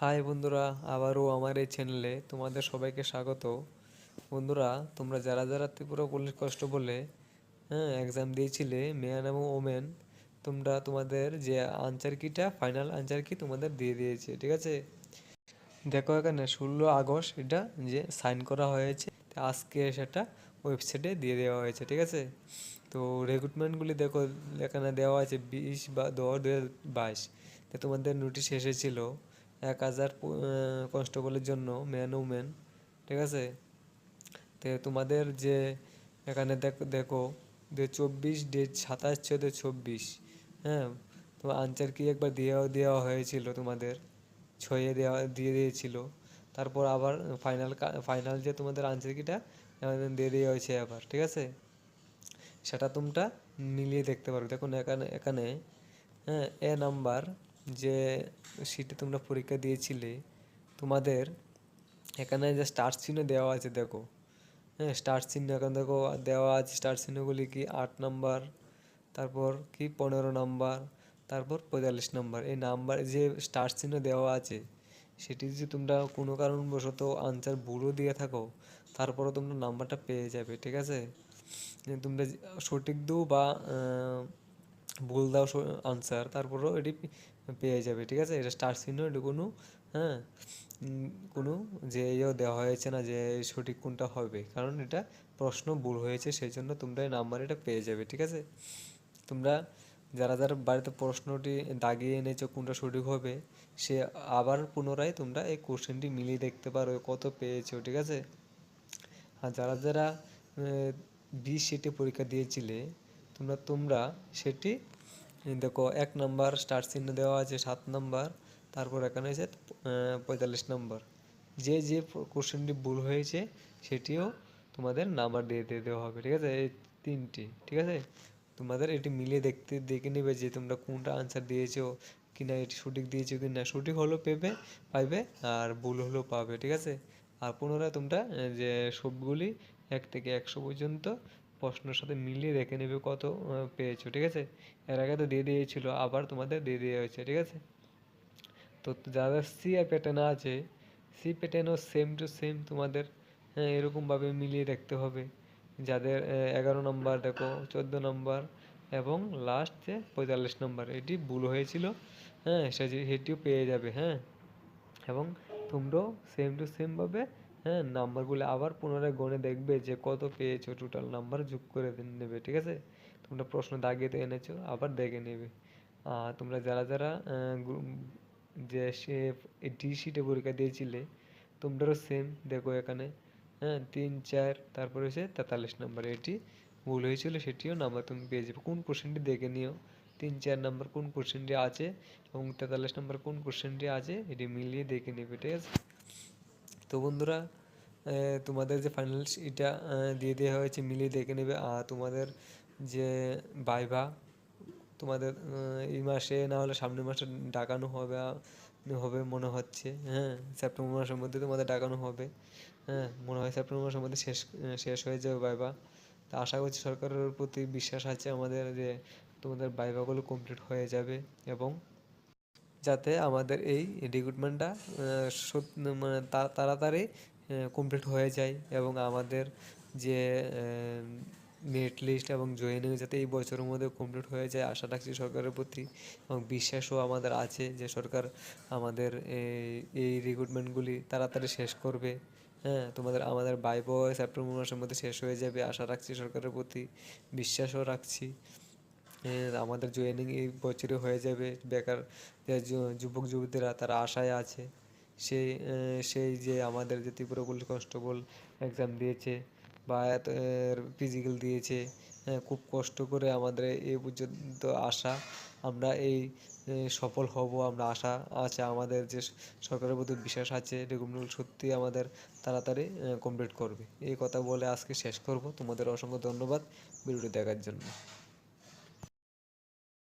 High বন্ধুরা, আবারও আমার এই চ্যানেলে তোমাদের সবাইকে স্বাগত। বন্ধুরা, তোমরা যারা যারা ত্রিপুরা পুলিশ কষ্ট বলে হ্যাঁ এক্সাম দিয়েছিলে মেয়ান এবং ওমেন তোমরা তোমাদের যে আনসার কিটা ফাইনাল আনসার কি তোমাদের দিয়ে দিয়েছে, ঠিক আছে? দেখো এখানে ষোলো আগস্ট এটা যে সাইন করা হয়েছে আজকে সেটা ওয়েবসাইটে দিয়ে দেওয়া হয়েছে, ঠিক আছে? তো রিক্রুটমেন্টগুলি দেখো, এখানে দেওয়া আছে বিশ বা দশ দু হাজার বাইশ। তোমাদের নোটিশ এসেছিল এক হাজার কনস্টেবলের জন্য ম্যান উমেন ঠিক আছে? তো তোমাদের যে, এখানে দেখো দেখো, যে চব্বিশ ডেট সাতাশ চোদ্দ চব্বিশ হ্যাঁ? তোমার আনসার কি একবার দেওয়া দেওয়া হয়েছিল তোমাদের? ছয়ে দেওয়া, দিয়ে দিয়েছিল। তারপর আবার ফাইনাল ফাইনাল যে তোমাদের আনসার কিটা দিয়ে দেওয়া হয়েছে আবার, ঠিক আছে? সেটা তোমরা মিলিয়ে দেখতে পারো। দেখুন, এখানে এখানে হ্যাঁ এ নাম্বার যে সিটে তোমরা পরীক্ষা দিয়েছিলে, তোমাদের এখানে যে স্টার চিহ্ন দেওয়া আছে দেখো হ্যাঁ স্টার চিহ্ন এখানে দেখো দেওয়া আছে স্টার চিহ্নগুলি কি আট নাম্বার তারপর কি পনেরো নাম্বার তারপর পঁয়তাল্লিশ নাম্বার এই নাম্বার যে স্টার চিহ্ন দেওয়া আছে, সেটি যদি তোমরা কোনো কারণবশত আনসার ভুলও দিয়ে থাকো, তারপরও তোমরা নাম্বারটা পেয়ে যাবে, ঠিক আছে? তোমরা সঠিক দো বা ভুল দাও আনসার তারপরেও এটি পেয়ে যাবে, ঠিক আছে? এটা স্টার চিহ্ন, এটা কোনো হ্যাঁ? কোনো যে ইয়েও দেওয়া হয়েছে না যে সঠিক কোনটা হবে, কারণ এটা প্রশ্ন ভুল হয়েছে সেই জন্য তোমরা এই নাম্বার এটা পেয়ে যাবে, ঠিক আছে? তোমরা যারা যারা বাড়িতে প্রশ্নটি দাগিয়ে এনেছো কোনটা সঠিক হবে, সে আবার পুনরায় তোমরা এই কোশ্চেনটি মিলিয়ে দেখতে পারো কত পেয়েছ, ঠিক আছে? আর যারা যারা বি সিটে পরীক্ষা দিয়েছিলে তোমরা তোমরা সেটি দেখো এক নাম্বার স্টার চিহ্ন দেওয়া আছে সাত নাম্বার, তারপর এখানে আছে পঁয়তাল্লিশ নাম্বার। যে যে কোশ্চেনটি ভুল হয়েছে, সেটিও তোমাদের নাম্বার দিয়ে দিয়ে দেওয়া হবে, ঠিক আছে? এই তিনটি, ঠিক আছে? তোমাদের এটি মিলে দেখতে, দেখে নেবে যে তোমরা কোনটা আনসার দিয়েছ কিনা, এটি সঠিক দিয়েছ কি না সঠিক হলেও পেবে, পাইবে, আর ভুল হলেও পাবে, ঠিক আছে? আর পুনরায় তোমরা যে সবগুলি এক থেকে একশো পর্যন্ত প্রশ্নের সাথে মিলিয়ে দেখে নেবে কত পেয়েছ, ঠিক আছে? এর আগে তো দিয়ে দিয়েছিল, আবার তোমাদের দিয়ে দেওয়া হয়েছে, ঠিক আছে? তো যাদের সি আর প্যাটার্ন আছে সি প্যাটার্নও সেম টু সেম তোমাদের হ্যাঁ এরকমভাবে মিলিয়ে দেখতে হবে। যাদের এগারো নম্বর দেখো, চোদ্দ নম্বর এবং লাস্ট যে পঁয়তাল্লিশ নম্বর এটি ভুল হয়েছিল হ্যাঁ সেটিও পেয়ে যাবে হ্যাঁ? এবং তোমরাও সেম টু সেমভাবে হ্যাঁ নাম্বারগুলো আবার পুনরায় গণে দেখবে যে কত পেয়েছ টোটাল নাম্বার যোগ করে নেবে, ঠিক আছে? তোমরা প্রশ্ন দাগিয়ে তো এনেছো, আবার দেখে নেবে। আর তোমরা যারা যারা যে সে ডি পরীক্ষা দিয়েছিলে, তোমরাও সেম দেখো এখানে। হ্যাঁ তিন, চার, তারপরে হচ্ছে তেতাল্লিশ নাম্বার এটি ভুল হয়েছিল, সেটিও নাম্বার তুমি পেয়ে যাবে। কোন কোশ্চেনটি দেখে নিও? তিন, চার নাম্বার কোন কোশ্চেনটি আছে এবং তেতাল্লিশ নাম্বার কোন কোশ্চেনটি আছে, এটি মিলিয়ে দেখে নেবে, ঠিক আছে? তো বন্ধুরা তোমাদের যে ফাইনাল এটা দিয়ে দেওয়া হয়েছে, মিলিয়ে দেখে নেবে। আর তোমাদের যে বাইভা তোমাদের এই মাসে না হলে সামনের মাসে ডাকানো হবে হবে মনে হচ্ছে হ্যাঁ? সেপ্টেম্বর মাসের মধ্যে তোমাদের ডাকানো হবে হ্যাঁ? মনে হয় সেপ্টেম্বর মাসের মধ্যে শেষ শেষ হয়ে যাবে বাইবা তা আশা করছি সরকারের প্রতি বিশ্বাস আছে আমাদের যে তোমাদের বাইবাগুলো কমপ্লিট হয়ে যাবে এবং যাতে আমাদের এই রিক্রুটমেন্টটা মানে তাড়াতাড়ি কমপ্লিট হয়ে যায় এবং আমাদের যে মেরিট লিস্ট এবং জয়েনিং যাতে এই বছরের মধ্যে কমপ্লিট হয়ে যায়, আশা রাখছি সরকারের প্রতি এবং বিশ্বাসও আমাদের আছে যে সরকার আমাদের এই রিক্রুটমেন্টগুলি তাড়াতাড়ি শেষ করবে। হ্যাঁ তোমাদের, আমাদের বাইব সেপ্টেম্বর মাসের মধ্যে শেষ হয়ে যাবে, আশা রাখছি সরকারের প্রতি, বিশ্বাসও রাখছি। আমাদের জয়েনিং এই বছরে হয়ে যাবে, বেকার যুবক যুবতীরা তারা আশায় আছে। সেই সেই যে আমাদের যে ত্রিপুরা পুলিশ কনস্টেবল এক্সাম দিয়েছে বা এত ফিজিক্যাল দিয়েছে খুব কষ্ট করে আমাদের এই পর্যন্ত আসা আমরা এই সফল হব, আমরা আশা আছে, আমাদের যে সরকারের প্রতি বিশ্বাস আছে রিক্রুটমেন্ট সত্যি আমাদের তাড়াতাড়ি কমপ্লিট করবে। এই কথা বলে আজকে শেষ করব। তোমাদের অসংখ্য ধন্যবাদ। ভিডিওটি দেখার জন্য।